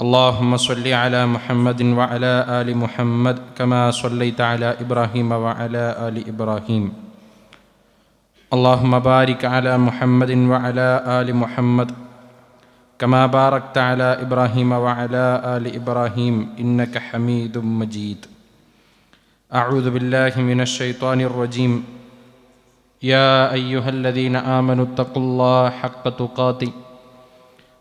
اللهم صل على محمد وعلى آل محمد كما صليت على إبراهيم وعلى آل إبراهيم اللهم بارك على محمد وعلى آل محمد كما باركت على إبراهيم وعلى آل إبراهيم إنك حميد مجيد أعوذ بالله من الشيطان الرجيم يا أيها الذين آمنوا اتقوا الله حق تقاته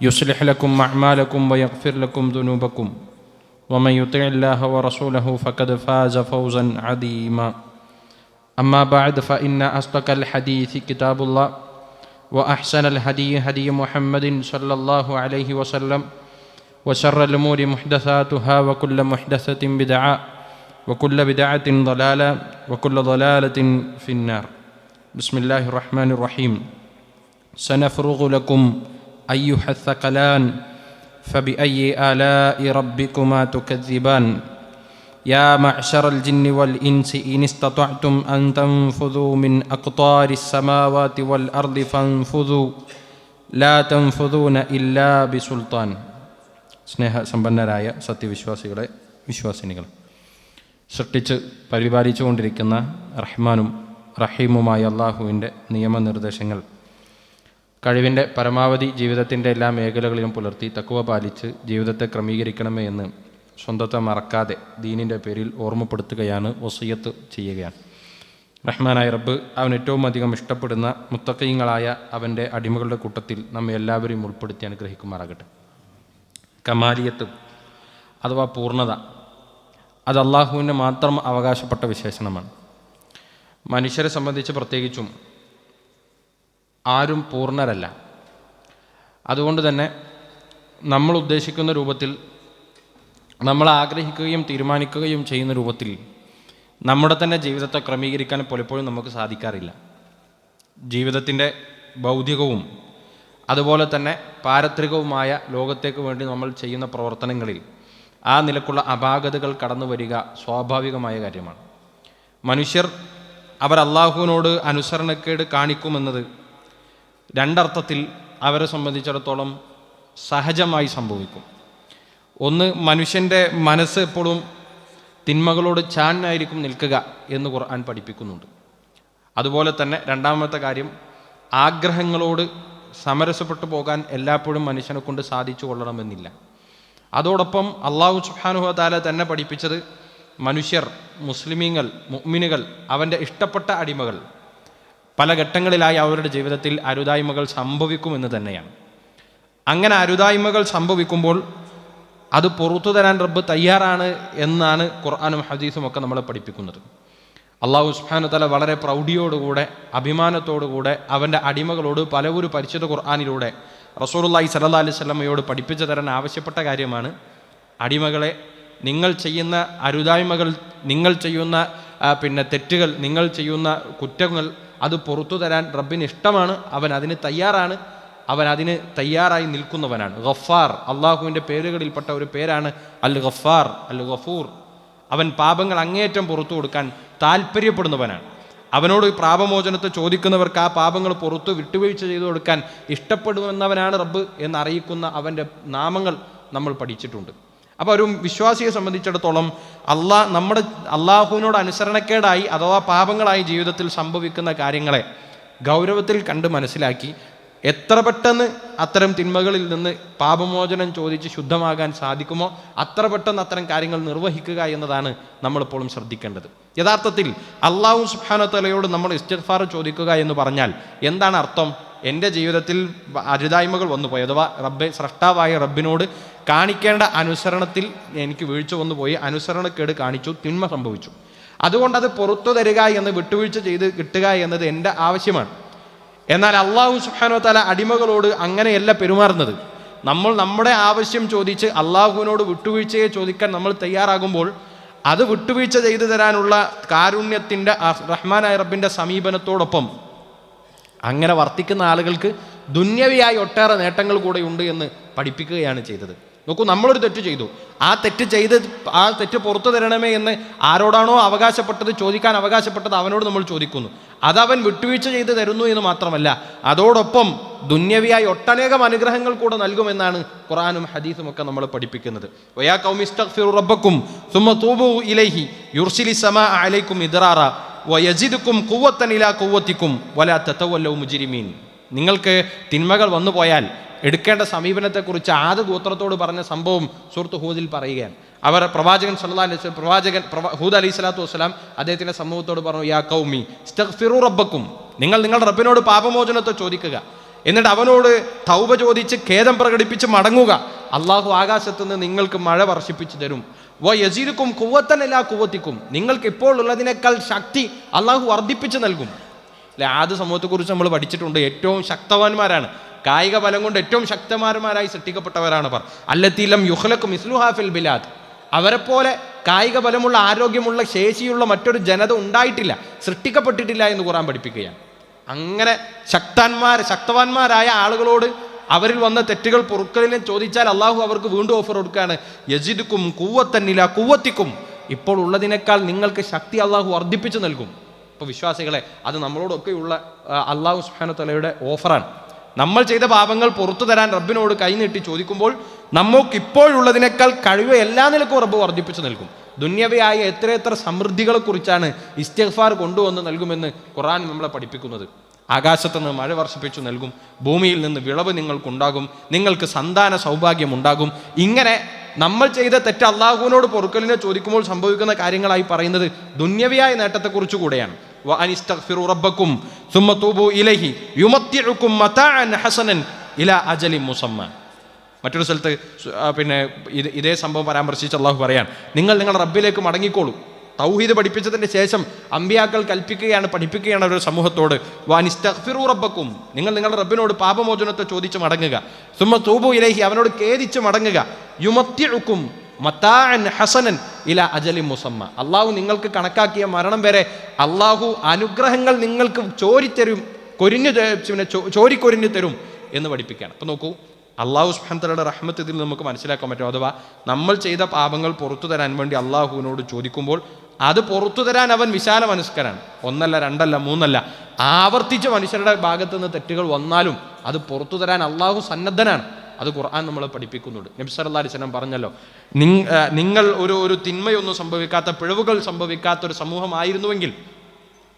يصلح لكم أعمالكم ويغفر لكم ذنوبكم. ومن يطع الله ورسوله فقد فاز فوزا عظيما. أما بعد فإن أصدق الحديث كتاب الله وأحسن الهدي هدي محمد صلى الله عليه وسلم وشر الأمور محدثاتها وكل محدثة بدعة وكل بدعة ضلالة وكل ضلالة في النار. بسم الله الرحمن الرحيم. سنفرغ لكم أيها الثقلان فبأي آلاء ربكما تكذبان يا معشر الجن والإنس إن استطعتم أن تنفذوا من أقطار السماوات والأرض فانفذوا لا تنفذون إلا بسلطان സ്നേഹ സമ്പന്നരായ സത്യവിശ്വാസികളെ വിശ്വാസിനികൾ സൃഷ്ടിച്ച് പരിപാലിച്ചു കൊണ്ടിരിക്കുന്ന റഹ്മാനും റഹീമുമായ അള്ളാഹുവിൻ്റെ നിയമനിർദ്ദേശങ്ങൾ കഴിവിന്റെ പരമാവധി ജീവിതത്തിന്റെ എല്ലാ മേഖലകളിലും പുലർത്തി തക്കുവ പാലിച്ച് ജീവിതത്തെ ക്രമീകരിക്കണമേ എന്ന് സ്വന്തത്തെ മറക്കാതെ ദീനിന്റെ പേരിൽ ഓർമ്മപ്പെടുത്തുകയാണ് വസീയത്ത് ചെയ്യുകയാണ്. റഹ്മാനായ റബ്ബ് അവൻ ഏറ്റവും അധികം ഇഷ്ടപ്പെടുന്ന മുത്തക്കയങ്ങളായ അവന്റെ അടിമകളുടെ കൂട്ടത്തിൽ നമ്മെ എല്ലാവരെയും ഉൾപ്പെടുത്തി അനുഗ്രഹിക്കുമാറാകട്ടെ. കമാലിയത്ത് അഥവാ പൂർണത അത് അള്ളാഹുവിന് മാത്രം അവകാശപ്പെട്ട വിശേഷണമാണ്. മനുഷ്യരെ സംബന്ധിച്ച് പ്രത്യേകിച്ചും ആരും പൂർണരല്ല. അതുകൊണ്ട് തന്നെ നമ്മൾ ഉദ്ദേശിക്കുന്ന രൂപത്തിൽ നമ്മൾ ആഗ്രഹിക്കുകയും തീരുമാനിക്കുകയും ചെയ്യുന്ന രൂപത്തിൽ നമ്മുടെ തന്നെ ജീവിതത്തെ ക്രമീകരിക്കാൻ പലപ്പോഴും നമുക്ക് സാധിക്കാറില്ല. ജീവിതത്തിന്റെ ഭൗതികവും അതുപോലെ തന്നെ പാരത്രികവുമായ ലോകത്തേക്ക് വേണ്ടി നമ്മൾ ചെയ്യുന്ന പ്രവർത്തനങ്ങളിൽ ആ നിലക്കുള്ള അപാകതകൾ കടന്നു വരിക സ്വാഭാവികമായ കാര്യമാണ്. മനുഷ്യർ അവർ അള്ളാഹുവിനോട് അനുസരണക്കേട് കാണിക്കുമെന്നത് രണ്ടർത്ഥത്തിൽ അവരെ സംബന്ധിച്ചിടത്തോളം സഹജമായി സംഭവിക്കും. ഒന്ന് മനുഷ്യന്റെ മനസ്സ് എപ്പോഴും തിന്മകളോട് ചാനായിരിക്കും നിൽക്കുക എന്ന് ഖുർആൻ പഠിപ്പിക്കുന്നുണ്ട്. അതുപോലെ തന്നെ രണ്ടാമത്തെ കാര്യം ആഗ്രഹങ്ങളോട് സമരസപ്പെട്ടു പോകാൻ എല്ലായ്പ്പോഴും മനുഷ്യനെ കൊണ്ട് സാധിച്ചു കൊള്ളണമെന്നില്ല. അതോടൊപ്പം അള്ളാഹു സുഹാനുഹ താല തന്നെ പഠിപ്പിച്ചത് മനുഷ്യർ മുസ്ലിമീങ്ങൾ മുഅ്മിനുകൾ അവന്റെ ഇഷ്ടപ്പെട്ട അടിമകൾ പല ഘട്ടങ്ങളിലായി അവരുടെ ജീവിതത്തിൽ അരുതായ്മകൾ സംഭവിക്കുമെന്ന് തന്നെയാണ്. അങ്ങനെ അരുതായ്മകൾ സംഭവിക്കുമ്പോൾ അത് പുറത്തു തരാൻ റബ്ബ് തയ്യാറാണ് എന്നാണ് ഖുർആാനും ഹദീസും ഒക്കെ നമ്മളെ പഠിപ്പിക്കുന്നത്. അള്ളാഹു സുഹാനു തല വളരെ പ്രൗഢിയോടുകൂടെ അഭിമാനത്തോടുകൂടെ അവന്റെ അടിമകളോട് പലവരു പരിചിത ഖുർആാനിലൂടെ റസൂലുല്ലായി സല്ലാ അലൈഹി സ്വലമയോട് പഠിപ്പിച്ചു തരാൻ ആവശ്യപ്പെട്ട കാര്യമാണ് അടിമകളെ നിങ്ങൾ ചെയ്യുന്ന അരുതായ്മകൾ നിങ്ങൾ ചെയ്യുന്ന പിന്നെ തെറ്റുകൾ നിങ്ങൾ ചെയ്യുന്ന കുറ്റങ്ങൾ അത് പുറത്തു തരാൻ റബ്ബിന് ഇഷ്ടമാണ്. അവൻ അതിന് തയ്യാറാണ്. അവൻ അതിന് തയ്യാറായി നിൽക്കുന്നവനാണ്. ഗഫാർ അള്ളാഹുവിന്റെ പേരുകളിൽപ്പെട്ട ഒരു പേരാണ് അൽ ഗഫാർ അൽ ഗഫൂർ അവൻ പാപങ്ങൾ അങ്ങേയറ്റം പുറത്തു കൊടുക്കാൻ താല്പര്യപ്പെടുന്നവനാണ് അവനോട് പ്രാപമോചനത്തെ ചോദിക്കുന്നവർക്ക് ആ പാപങ്ങൾ പുറത്തു വിട്ടുവീഴ്ച ചെയ്തു കൊടുക്കാൻ ഇഷ്ടപ്പെടുന്നവനാണ് റബ്ബ് എന്നറിയിക്കുന്ന അവന്റെ നാമങ്ങൾ നമ്മൾ പഠിച്ചിട്ടുണ്ട്. അപ്പോൾ ഒരു വിശ്വാസിയെ സംബന്ധിച്ചിടത്തോളം അള്ളാഹ് നമ്മുടെ അള്ളാഹുവിനോട് അനുസരണക്കേടായി അഥവാ പാപങ്ങളായി ജീവിതത്തിൽ സംഭവിക്കുന്ന കാര്യങ്ങളെ ഗൗരവത്തിൽ കണ്ട് മനസ്സിലാക്കി എത്ര പെട്ടെന്ന് അത്തരം തിന്മകളിൽ നിന്ന് പാപമോചനം ചോദിച്ച് ശുദ്ധമാകാൻ സാധിക്കുമോ അത്ര പെട്ടെന്ന് അത്തരം കാര്യങ്ങൾ നിർവഹിക്കുക എന്നതാണ് നമ്മളിപ്പോഴും ശ്രദ്ധിക്കേണ്ടത്. യഥാർത്ഥത്തിൽ അള്ളാഹു സുഹാനത്തലയോട് നമ്മൾ ഇസ്തിഗ്ഫാർ ചോദിക്കുക എന്ന് പറഞ്ഞാൽ എന്താണ് അർത്ഥം? എന്റെ ജീവിതത്തിൽ അരുതായ്മകൾ വന്നുപോയി. അഥവാ റബ്ബെ സ്രഷ്ടാവായ റബ്ബിനോട് കാണിക്കേണ്ട അനുസരണത്തിൽ എനിക്ക് വീഴ്ച വന്നു പോയി. അനുസരണക്കേട് കാണിച്ചു തിന്മ സംഭവിച്ചു. അതുകൊണ്ട് അത് പുറത്തു തരിക എന്ന് വിട്ടുവീഴ്ച ചെയ്ത് കിട്ടുക എന്നത് എന്റെ ആവശ്യമാണ്. എന്നാൽ അള്ളാഹു സുഹാനോ തല അടിമകളോട് അങ്ങനെയല്ല പെരുമാറുന്നത്. നമ്മൾ നമ്മുടെ ആവശ്യം ചോദിച്ച് അള്ളാഹുവിനോട് വിട്ടുവീഴ്ചയെ ചോദിക്കാൻ നമ്മൾ തയ്യാറാകുമ്പോൾ അത് വിട്ടുവീഴ്ച ചെയ്തു തരാനുള്ള കാരുണ്യത്തിന്റെ റഹ്മാനായ റബ്ബിന്റെ സമീപനത്തോടൊപ്പം അങ്ങനെ വർത്തിക്കുന്ന ആളുകൾക്ക് ദുന്യവിയായി ഒട്ടേറെ നേട്ടങ്ങൾ കൂടെ ഉണ്ട് എന്ന് പഠിപ്പിക്കുകയാണ് ചെയ്തത്. നോക്കൂ നമ്മളൊരു തെറ്റ് ചെയ്തു. ആ തെറ്റ് ചെയ്ത് ആ തെറ്റ് പുറത്തു തരണമേ എന്ന് ആരോടാണോ അവകാശപ്പെട്ടത് ചോദിക്കാൻ അവകാശപ്പെട്ടത് അവനോട് നമ്മൾ ചോദിക്കുന്നു. അതവൻ വിട്ടുവീഴ്ച ചെയ്ത് തരുന്നു എന്ന് മാത്രമല്ല അതോടൊപ്പം ദുന്യവിയായി ഒട്ടനേകം അനുഗ്രഹങ്ങൾ കൂടെ നൽകുമെന്നാണ് ഖുറാനും ഹദീസും ഒക്കെ നമ്മൾ പഠിപ്പിക്കുന്നത്. വയാ തൂബു ഇലൈഹി യുർസിലി സമാ അലൈക്കും ഇദ്റാറ നിങ്ങൾക്ക് തിന്മകൾ വന്നു പോയാൽ എടുക്കേണ്ട സമീപനത്തെക്കുറിച്ച് ആദ്യ ഗോത്രത്തോട് പറഞ്ഞ സംഭവം സുഹൃത്ത് ഹൂദിൽ പറയുകയാണ്. അവർ പ്രവാചകൻ സല്ലാ അലൈഹി പ്രവാചകൻ പ്രവ- ഹൂദ് അലൈഹി സ്വലാത്തു വസ്സലാം അദ്ദേഹത്തിന്റെ സമൂഹത്തോട് പറഞ്ഞു യാ കൗമി സ്തഗ്ഫിറു റബ്ബക്കും. നിങ്ങൾ നിങ്ങളുടെ റബ്ബിനോട് പാപമോചനത്തെ ചോദിക്കുക. എന്നിട്ട് അവനോട് തൗബ ചോദിച്ച് ഖേദം പ്രകടിപ്പിച്ച് മടങ്ങുക. അള്ളാഹു ആകാശത്തു നിന്ന് നിങ്ങൾക്ക് മഴ വർഷിപ്പിച്ചു തരും. വ യസീരുക്കും കുവത്തനെല്ലാ കുവത്തിക്കും നിങ്ങൾക്ക് ഇപ്പോൾ ഉള്ളതിനേക്കാൾ ശക്തി അള്ളാഹു വർദ്ധിപ്പിച്ച് നൽകും. അല്ലെ ആദ്യ സമൂഹത്തെക്കുറിച്ച് നമ്മൾ പഠിച്ചിട്ടുണ്ട്. ഏറ്റവും ശക്തവാന്മാരാണ്. കായിക ബലം കൊണ്ട് ഏറ്റവും ശക്തന്മാരായി സൃഷ്ടിക്കപ്പെട്ടവരാണ് അവർ. അല്ലത്തീലം യുഹലക്കും ഇസ്ലുഹാഫിൽ ബിലാദ്. അവരെപ്പോലെ കായിക ബലമുള്ള ആരോഗ്യമുള്ള ശേഷിയുള്ള മറ്റൊരു ജനത ഉണ്ടായിട്ടില്ല സൃഷ്ടിക്കപ്പെട്ടിട്ടില്ല എന്ന് ഖുറാൻ പഠിപ്പിക്കുകയാണ്. അങ്ങനെ ശക്തന്മാർ ശക്തവാന്മാരായ ആളുകളോട് അവരിൽ വന്ന തെറ്റുകൾ പൊറുക്കലിനെ ചോദിച്ചാൽ അള്ളാഹു അവർക്ക് വീണ്ടും ഓഫർ കൊടുക്കുകയാണ്. യജിദുക്കും കൂവത്തന്നില്ല കൂവത്തിക്കും ഇപ്പോൾ ഉള്ളതിനേക്കാൾ നിങ്ങൾക്ക് ശക്തി അള്ളാഹു വർദ്ധിപ്പിച്ചു നൽകും. ഇപ്പോൾ വിശ്വാസികളെ അത് നമ്മളോടൊക്കെയുള്ള അള്ളാഹു സുഹാന തലയുടെ ഓഫറാണ് നമ്മൾ ചെയ്ത പാപങ്ങൾ പുറത്തു തരാൻ റബ്ബിനോട് കൈനീട്ടി ചോദിക്കുമ്പോൾ നമുക്ക് ഇപ്പോഴുള്ളതിനേക്കാൾ കഴിവ് എല്ലാ നിലക്കും റബ്ബ് വർദ്ധിപ്പിച്ചു നൽകും. ദുന്യവയായ എത്രയെത്ര സമൃദ്ധികളെക്കുറിച്ചാണ് ഇസ്തിഗ്ഫാർ കൊണ്ടുവന്ന് നൽകുമെന്ന് ഖുറാൻ നമ്മളെ പഠിപ്പിക്കുന്നത്. ആകാശത്ത് നിന്ന് മഴ വർഷിപ്പിച്ചു നൽകും. ഭൂമിയിൽ നിന്ന് വിളവ് നിങ്ങൾക്കുണ്ടാകും. നിങ്ങൾക്ക് സന്താന സൗഭാഗ്യം ഉണ്ടാകും ഇങ്ങനെ നമ്മൾ ചെയ്ത തെറ്റ് അള്ളാഹുവിനോട് പൊറുക്കലിനെ ചോദിക്കുമ്പോൾ സംഭവിക്കുന്ന കാര്യങ്ങളായി പറയുന്നത് ദുന്യവിയായ നേട്ടത്തെക്കുറിച്ച് കൂടെയാണ്. وأن استغفروا ربكم ثم توبوا إليه يمتعكم متاعا حسنا إلى أجل مسمى മറ്റൊരു സ്ഥലത്ത് സു- ആ, പിന്നെ ഇത് ഇതേ സംഭവം പരാമർശിച്ച് അള്ളാഹു പറയാൻ നിങ്ങൾ നിങ്ങളുടെ റബ്ബിലേക്ക് മടങ്ങിക്കോളൂ തൗഹീദ് പഠിപ്പിച്ചതിന് ശേഷം അമ്പിയാക്കൾ കൽപ്പിക്കുകയാണ് പഠിപ്പിക്കുകയാണ് ഒരു സമൂഹത്തോട് വാനിസ്തഗ്ഫിറു റബ്ബക്കും നിങ്ങൾ നിങ്ങളുടെ റബ്ബിനോട് പാപമോചനത്തെ ചോദിച്ച് മടങ്ങുക സുമ തൂബു ഇലഹി അവനോട് ഖേദിച്ച് മടങ്ങുക യുമത്തിഴുക്കും മത്താൻ ഹസനൻ ഇല അജലി മുസമ്മ. അള്ളാഹു നിങ്ങൾക്ക് കണക്കാക്കിയ മരണം വരെ അള്ളാഹു അനുഗ്രഹങ്ങൾ നിങ്ങൾക്ക് ചോരിത്തരും കൊരിഞ്ഞു പിന്നെ ചോരിക്കൊരിഞ്ഞു തരും എന്ന് പഠിപ്പിക്കുകയാണ്. അപ്പം നോക്കൂ അള്ളാഹു സുഹാന്തലയുടെ റഹ്മത്ത് ഇതിൽ നമുക്ക് മനസ്സിലാക്കാൻ പറ്റും. അഥവാ നമ്മൾ ചെയ്ത പാപങ്ങൾ പുറത്തു തരാൻ വേണ്ടി അള്ളാഹുവിനോട് ചോദിക്കുമ്പോൾ അത് പുറത്തു തരാൻ അവൻ വിശാല മനസ്കരാണ് ഒന്നല്ല രണ്ടല്ല മൂന്നല്ല. ആവർത്തിച്ച് മനുഷ്യരുടെ ഭാഗത്തു നിന്ന് തെറ്റുകൾ വന്നാലും അത് പുറത്തു തരാൻ അള്ളാഹു സന്നദ്ധനാണ്. അത് ഖുർആൻ നമ്മളെ പഠിപ്പിക്കുന്നുണ്ട്. നബി സല്ലല്ലാഹു അലൈഹി വസല്ലം പറഞ്ഞല്ലോ നിങ്ങൾ ഒരു ഒരു തിന്മയൊന്നും സംഭവിക്കാത്ത പിഴവുകൾ സംഭവിക്കാത്ത ഒരു സമൂഹമായിരുന്നുവെങ്കിൽ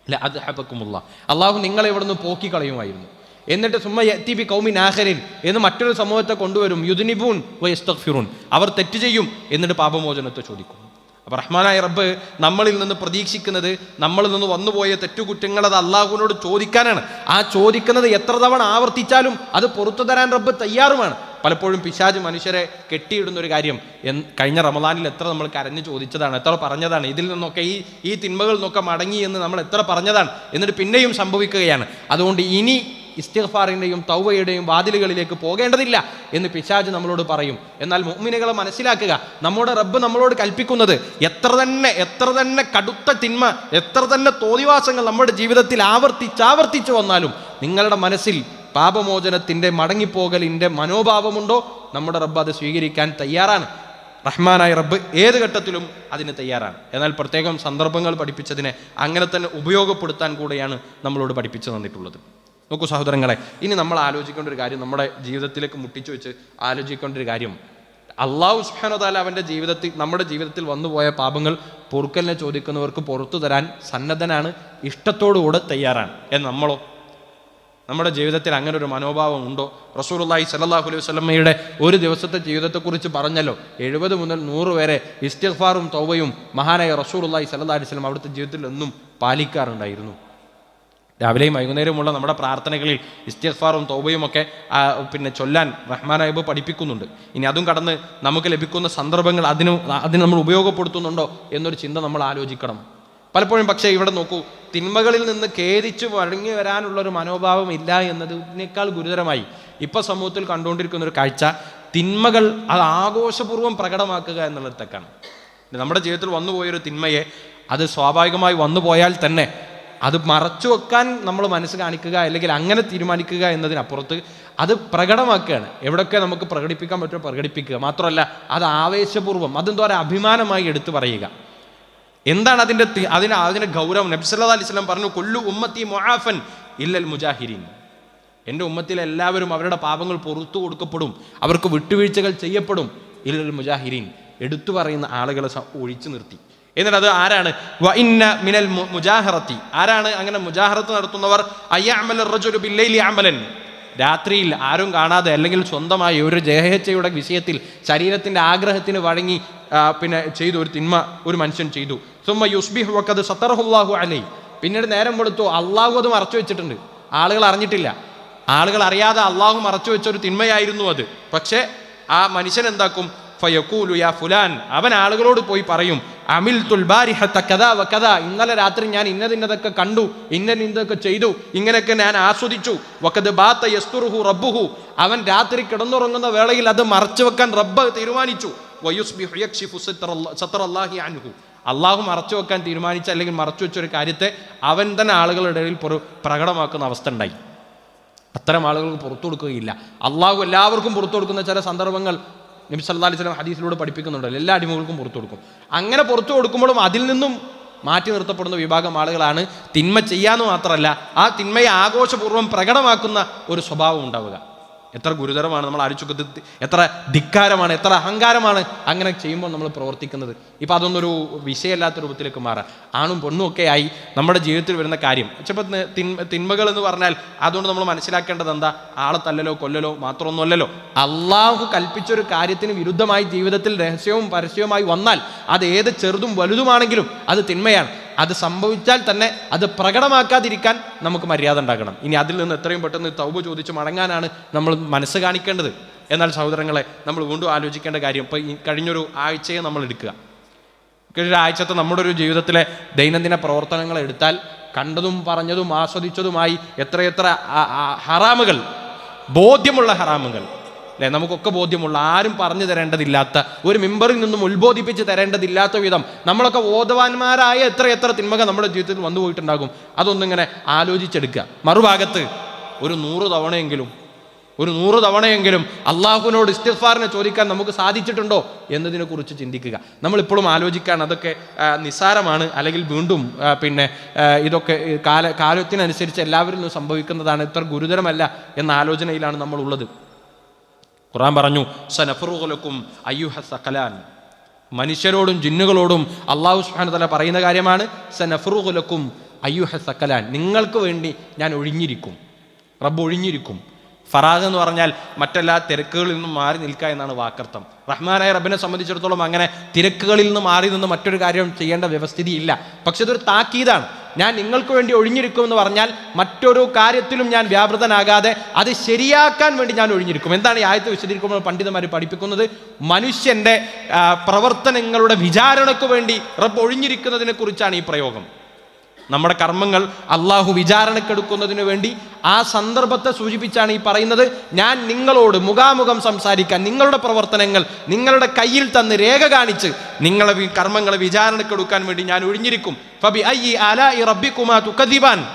അല്ല അത് ഹബക്കുമുള്ള അള്ളാഹു നിങ്ങളെ ഇവിടെ നിന്ന് പോക്കി കളയുമായിരുന്നു എന്നിട്ട് സുമ്മ യത്തീബി കൗമി നാഹരിൻ എന്ന് മറ്റൊരു സമൂഹത്തെ കൊണ്ടുവരും യുദിനിബൂൻ വയസ്തഫിറൂൻ അവർ തെറ്റ് ചെയ്യും എന്നിട്ട് പാപമോചനത്തെ ചോദിക്കും അപ്പൊ റഹ്മാനായ റബ്ബ് നമ്മളിൽ നിന്ന് പ്രതീക്ഷിക്കുന്നത് നമ്മളിൽ നിന്ന് വന്നുപോയ തെറ്റുകുറ്റങ്ങൾ അത് അള്ളാഹുവിനോട് ചോദിക്കാനാണ്. ആ ചോദിക്കുന്നത് എത്ര തവണ ആവർത്തിച്ചാലും അത് പുറത്തു തരാൻ റബ്ബ് തയ്യാറുമാണ്. പലപ്പോഴും പിശാജ് മനുഷ്യരെ കെട്ടിയിടുന്ന ഒരു കാര്യം കഴിഞ്ഞ റമദാനിൽ എത്ര നമ്മൾ കരഞ്ഞു ചോദിച്ചതാണ് എത്ര പറഞ്ഞതാണ് ഇതിൽ നിന്നൊക്കെ ഈ ഈ തിന്മകളിൽ നിന്നൊക്കെ മടങ്ങി എന്ന് നമ്മൾ എത്ര പറഞ്ഞതാണ് എന്നിട്ട് പിന്നെയും സംഭവിക്കുകയാണ്. അതുകൊണ്ട് ഇനി ഇസ്തിഗ്ഫാറിന്റെയും തൗവയുടെയും വാതിലുകളിലേക്ക് പോകേണ്ടതില്ല എന്ന് പിശാജ് നമ്മളോട് പറയും. എന്നാൽ മുഅ്മിനുകളെ മനസ്സിലാക്കുക നമ്മുടെ റബ്ബ് നമ്മളോട് കൽപ്പിക്കുന്നത് എത്ര തന്നെ എത്ര തന്നെ കടുത്ത തിന്മ എത്ര തന്നെ തോതിവാസങ്ങൾ നമ്മുടെ ജീവിതത്തിൽ ആവർത്തിച്ചാവർത്തിച്ചു വന്നാലും നിങ്ങളുടെ മനസ്സിൽ പാപമോചനത്തിന്റെ മടങ്ങിപ്പോകലിന്റെ മനോഭാവമുണ്ടോ? നമ്മുടെ റബ്ബ് അത് സ്വീകരിക്കാൻ തയ്യാറാണ്. റഹ്മാനായ റബ്ബ് ഏത് ഘട്ടത്തിലും അതിന് തയ്യാറാണ്. എന്നാൽ പ്രത്യേകം സന്ദർഭങ്ങൾ പഠിപ്പിച്ചതിനെ അങ്ങനെ തന്നെ ഉപയോഗപ്പെടുത്താൻ കൂടെയാണ് നമ്മളോട് പഠിപ്പിച്ചു തന്നിട്ടുള്ളത്. നോക്കൂ സഹോദരങ്ങളെ ഇനി നമ്മൾ ആലോചിക്കേണ്ട ഒരു കാര്യം നമ്മുടെ ജീവിതത്തിലേക്ക് മുട്ടിച്ചു വെച്ച് ആലോചിക്കേണ്ട ഒരു കാര്യം. അള്ളാഹു സുഹാനോതാല അവന്റെ ജീവിതത്തിൽ നമ്മുടെ ജീവിതത്തിൽ വന്നുപോയ പാപങ്ങൾ പൊറുക്കലിനെ ചോദിക്കുന്നവർക്ക് പുറത്തു തരാൻ സന്നദ്ധനാണ് ഇഷ്ടത്തോടുകൂടെ തയ്യാറാണ്. എന്ന് നമ്മളോ നമ്മുടെ ജീവിതത്തിൽ അങ്ങനെ ഒരു മനോഭാവം ഉണ്ടോ? റസൂലുള്ളാഹി സല്ലല്ലാഹു അലൈഹി വസ്ലമ്മയുടെ ഒരു ദിവസത്തെ ജീവിതത്തെക്കുറിച്ച് പറഞ്ഞല്ലോ. എഴുപത് മുതൽ നൂറ് വരെ ഇസ്തിഫാറും തൗബയും മഹാനായ റസൂലുള്ളാഹി സല്ലാ അലൈഹി വസല്ലം അവിടുത്തെ ജീവിതത്തിൽ എന്നും പാലിക്കാറുണ്ടായിരുന്നു. രാവിലെയും വൈകുന്നേരമുള്ള നമ്മുടെ പ്രാർത്ഥനകളിൽ ഇസ്തിഫാറും തൗബയും ഒക്കെ പിന്നെ ചൊല്ലാൻ റഹ്മാനായബ് പഠിപ്പിക്കുന്നുണ്ട്. ഇനി അതും കടന്ന് നമുക്ക് ലഭിക്കുന്ന സന്ദർഭങ്ങൾ അതിന് അതിന് നമ്മൾ ഉപയോഗപ്പെടുത്തുന്നുണ്ടോ എന്നൊരു ചിന്ത നമ്മൾ ആലോചിക്കണം. പലപ്പോഴും പക്ഷേ ഇവിടെ നോക്കൂ തിന്മകളിൽ നിന്ന് ഖേദിച്ച് വഴങ്ങി വരാനുള്ള ഒരു മനോഭാവം ഇല്ല എന്നതിനേക്കാൾ ഗുരുതരമായി. ഇപ്പൊ സമൂഹത്തിൽ കണ്ടുകൊണ്ടിരിക്കുന്ന ഒരു കാഴ്ച തിന്മകൾ അത് ആഘോഷപൂർവം പ്രകടമാക്കുക എന്നുള്ളതൊക്കെയാണ് നമ്മുടെ ജീവിതത്തിൽ വന്നുപോയൊരു തിന്മയെ അത് സ്വാഭാവികമായി വന്നു പോയാൽ തന്നെ അത് മറച്ചു വെക്കാൻ നമ്മൾ മനസ്സ് കാണിക്കുക അല്ലെങ്കിൽ അങ്ങനെ തീരുമാനിക്കുക എന്നതിനപ്പുറത്ത് അത് പ്രകടമാക്കുകയാണ്. എവിടെയൊക്കെ നമുക്ക് പ്രകടിപ്പിക്കാൻ പറ്റുമോ പ്രകടിപ്പിക്കുക. മാത്രമല്ല അത് ആവേശപൂർവം അതെന്തോ അഭിമാനമായി എടുത്തു പറയുക. എന്താണ് അതിന്റെ അതിന് അതിന്റെ ഗൗരവം? നബ്സല്ലാ അലൈഹി സ്വലം പറഞ്ഞു കൊല്ലു ഉമ്മത്തി മൊഹാഫൻ ഇല്ലൽ മുജാഹിരീൻ എന്റെ ഉമ്മത്തിലെ എല്ലാവരും അവരുടെ പാപങ്ങൾ പുറത്തു കൊടുക്കപ്പെടും. അവർക്ക് വിട്ടുവീഴ്ചകൾ ചെയ്യപ്പെടും. ഇല്ലൽ മുജാഹിരീൻ എടുത്തു പറയുന്ന ആളുകളെ ഒഴിച്ചു നിർത്തി. എന്നിട്ട് അത് ആരാണ്? വ ഇന്ന മിനൽ മുജാഹറത്തി. ആരാണ് അങ്ങനെ മുജാഹറത്ത് നടത്തുന്നവർ? അമലൻ. രാത്രിയിൽ ആരും കാണാതെ അല്ലെങ്കിൽ സ്വന്തമായി ഒരു ജയഹച്ചയുടെ വിഷയത്തിൽ ശരീരത്തിന്റെ ആഗ്രഹത്തിന് വഴങ്ങി പിന്നെ ചെയ്തു ഒരു തിന്മ ഒരു മനുഷ്യൻ ചെയ്തു. സുമ്മ യുസ്ബിഹ് വക്കത് സത്തർഹുല്ലാഹു അലൈ. പിന്നീട് നേരം കൊടുത്തു അള്ളാഹു അത് മറച്ചു വെച്ചിട്ടുണ്ട്. ആളുകൾ അറിഞ്ഞിട്ടില്ല. ആളുകൾ അറിയാതെ അള്ളാഹു മറച്ചു വെച്ച ഒരു തിന്മയായിരുന്നു അത്. പക്ഷേ ആ മനുഷ്യൻ എന്താക്കും? ഫയക്കൂലു യാ ഫുലാൻ. അവൻ ആളുകളോട് പോയി പറയും അമിൽ തുൽബാരിഹത്ത കഥ വ കഥ ഇന്നലെ രാത്രി ഞാൻ ഇന്നതിന്നതൊക്കെ കണ്ടു. ഇന്നതിന്നതൊക്കെ ചെയ്തു. ഇങ്ങനെയൊക്കെ ഞാൻ ആസ്വദിച്ചു. വക്കത് ബാത്ത യസ്തുറുഹു റബ്ബുഹു. അവൻ രാത്രി കിടന്നുറങ്ങുന്ന വേളയിൽ അത് മറച്ചു വെക്കാൻ റബ്ബ് തീരുമാനിച്ചു. വയുസ്ബിഹു അൻഹു. അള്ളാഹു മറച്ചു വെക്കാൻ തീരുമാനിച്ച അല്ലെങ്കിൽ മറച്ചു വെച്ച ഒരു കാര്യത്തെ അവൻ തന്നെ ആളുകളുടെ ഇടയിൽ പ്രകടമാക്കുന്ന അവസ്ഥ ഉണ്ടായി. അത്തരം ആളുകൾക്ക് പുറത്തു കൊടുക്കുകയില്ല. അള്ളാഹു എല്ലാവർക്കും പുറത്തു കൊടുക്കുന്ന ചില സന്ദർഭങ്ങൾ നബി സല്ലാ അലൈഹി സ്വലം ഹദീസിലൂടെ പഠിപ്പിക്കുന്നുണ്ടല്ലോ എല്ലാ അടിമകൾക്കും പുറത്തു കൊടുക്കും. അങ്ങനെ പുറത്തു കൊടുക്കുമ്പോഴും അതിൽ നിന്നും മാറ്റി നിർത്തപ്പെടുന്ന വിഭാഗം ആളുകളാണ് തിന്മ ചെയ്യാന്ന് മാത്രമല്ല ആ തിന്മയെ ആഘോഷപൂർവം പ്രകടമാക്കുന്ന ഒരു സ്വഭാവം ഉണ്ടാവുക. എത്ര ഗുരുതരമാണ് നമ്മൾ ആലോചിക്കുന്നത് എത്ര ധിക്കാരമാണ് എത്ര അഹങ്കാരമാണ് അങ്ങനെ ചെയ്യുമ്പോൾ നമ്മൾ പ്രവർത്തിക്കുന്നത്. ഇപ്പം അതൊന്നൊരു വിഷയമല്ലാത്ത രൂപത്തിലേക്ക് മാറാം. ആണും പെണ്ണും ഒക്കെ ആയി നമ്മുടെ ജീവിതത്തിൽ വരുന്ന കാര്യം. ചിലപ്പോൾ തിന്മ തിന്മകൾ എന്ന് പറഞ്ഞാൽ അതുകൊണ്ട് നമ്മൾ മനസ്സിലാക്കേണ്ടത് എന്താ? ആളെ തല്ലലോ കൊല്ലലോ മാത്രമൊന്നുമല്ലല്ലോ. അള്ളാഹു കൽപ്പിച്ചൊരു കാര്യത്തിന് വിരുദ്ധമായി ജീവിതത്തിൽ രഹസ്യവും പരസ്യവുമായി വന്നാൽ അത് ഏത് ചെറുതും വലുതുമാണെങ്കിലും അത് തിന്മയാണ്. അത് സംഭവിച്ചാൽ തന്നെ അത് പ്രകടമാക്കാതിരിക്കാൻ നമുക്ക് മര്യാദ ഉണ്ടാക്കണം ഇനി അതിൽ നിന്ന് എത്രയും പെട്ടെന്ന് തൗബ് ചോദിച്ച് മടങ്ങാനാണ് നമ്മൾ മനസ്സ് കാണിക്കേണ്ടത്. എന്നാൽ സഹോദരങ്ങളെ നമ്മൾ വീണ്ടും ആലോചിക്കേണ്ട കാര്യം ഇപ്പോൾ ഈ കഴിഞ്ഞൊരു ആഴ്ചയെ നമ്മൾ എടുക്കുക. ആഴ്ചത്തെ നമ്മുടെ ഒരു ജീവിതത്തിലെ ദൈനംദിന പ്രവർത്തനങ്ങൾ എടുത്താൽ കണ്ടതും പറഞ്ഞതും ആസ്വദിച്ചതുമായി എത്രയെത്ര ഹറാമുകൾ ബോധ്യമുള്ള ഹറാമുകൾ അല്ലെ? നമുക്കൊക്കെ ബോധ്യമുള്ള ആരും പറഞ്ഞു തരേണ്ടതില്ലാത്ത ഒരു മെമ്പറിൽ നിന്നും ഉത്ബോധിപ്പിച്ച് തരേണ്ടതില്ലാത്ത വിധം നമ്മളൊക്കെ ബോധവാന്മാരായ എത്ര എത്ര തിന്മകൾ നമ്മുടെ ജീവിതത്തിൽ വന്നു പോയിട്ടുണ്ടാകും. അതൊന്നിങ്ങനെ ആലോചിച്ചെടുക്കുക. മറുഭാഗത്ത് ഒരു നൂറ് തവണയെങ്കിലും ഒരു നൂറ് തവണയെങ്കിലും അള്ളാഹുവിനോട് ഇസ്തിഫാറിനെ ചോദിക്കാൻ നമുക്ക് സാധിച്ചിട്ടുണ്ടോ എന്നതിനെക്കുറിച്ച് ചിന്തിക്കുക. നമ്മളിപ്പോഴും ആലോചിക്കാൻ അതൊക്കെ നിസ്സാരമാണ് അല്ലെങ്കിൽ വീണ്ടും പിന്നെ ഇതൊക്കെ കാല കാലത്തിനനുസരിച്ച് എല്ലാവരിലും സംഭവിക്കുന്നതാണ് ഇത്ര ഗുരുതരമല്ല എന്ന ആലോചനയിലാണ് നമ്മൾ ഉള്ളത് ഖുറാൻ പറഞ്ഞു സനഫറുകൾക്കും അയ്യുഹ സകലാൻ മനുഷ്യരോടും ജിന്നുകളോടും അള്ളാഹു സുബ്ഹാനഹു തല പറയുന്ന കാര്യമാണ് സനഫറുകലക്കും അയ്യുഹ സക്കലാൻ നിങ്ങൾക്ക് വേണ്ടി ഞാൻ ഒഴിഞ്ഞിരിക്കും റബ്ബ് ഒഴിഞ്ഞിരിക്കും. ഫറാഖ് എന്ന് പറഞ്ഞാൽ മറ്റെല്ലാ തിരക്കുകളിൽ നിന്നും മാറി നിൽക്കുക എന്നാണ് വാക്കർത്ഥം. റഹ്മാനായ റബ്ബിനെ സംബന്ധിച്ചിടത്തോളം അങ്ങനെ തിരക്കുകളിൽ നിന്ന് മാറി നിന്ന് മറ്റൊരു കാര്യം ചെയ്യേണ്ട വ്യവസ്ഥിതി ഇല്ല പക്ഷെ ഇതൊരു താക്കീതാണ്. ഞാൻ നിങ്ങൾക്ക് വേണ്ടി ഒഴിഞ്ഞിരിക്കും എന്ന് പറഞ്ഞാൽ മറ്റൊരു കാര്യത്തിലും ഞാൻ വ്യാപൃതനാകാതെ അത് ശരിയാക്കാൻ വേണ്ടി ഞാൻ ഒഴിഞ്ഞിരിക്കും. എന്താണ് ഈ ആയത്ത് വിശദീകരിക്കുമ്പോൾ പണ്ഡിതന്മാർ പഠിപ്പിക്കുന്നത്? മനുഷ്യന്റെ പ്രവർത്തനങ്ങളുടെ വിചാരണയ്ക്ക് വേണ്ടി റബ്ബ് ഒഴിഞ്ഞിരിക്കുന്നതിനെ കുറിച്ചാണ് ഈ പ്രയോഗം. നമ്മുടെ കർമ്മങ്ങൾ അള്ളാഹു വിചാരണക്കെടുക്കുന്നതിന് വേണ്ടി ആ സന്ദർഭത്തെ സൂചിപ്പിച്ചാണ് ഈ പറയുന്നത്. ഞാൻ നിങ്ങളോട് മുഖാമുഖം സംസാരിക്കാൻ നിങ്ങളുടെ പ്രവർത്തനങ്ങൾ നിങ്ങളുടെ കയ്യിൽ തന്ന് രേഖ കാണിച്ച് നിങ്ങളെ കർമ്മങ്ങളെ വിചാരണക്കെടുക്കാൻ വേണ്ടി ഞാൻ ഒഴിഞ്ഞിരിക്കും. ഫബി ആലാഇ റബ്ബിക്കുമാ തുകദിബാൻ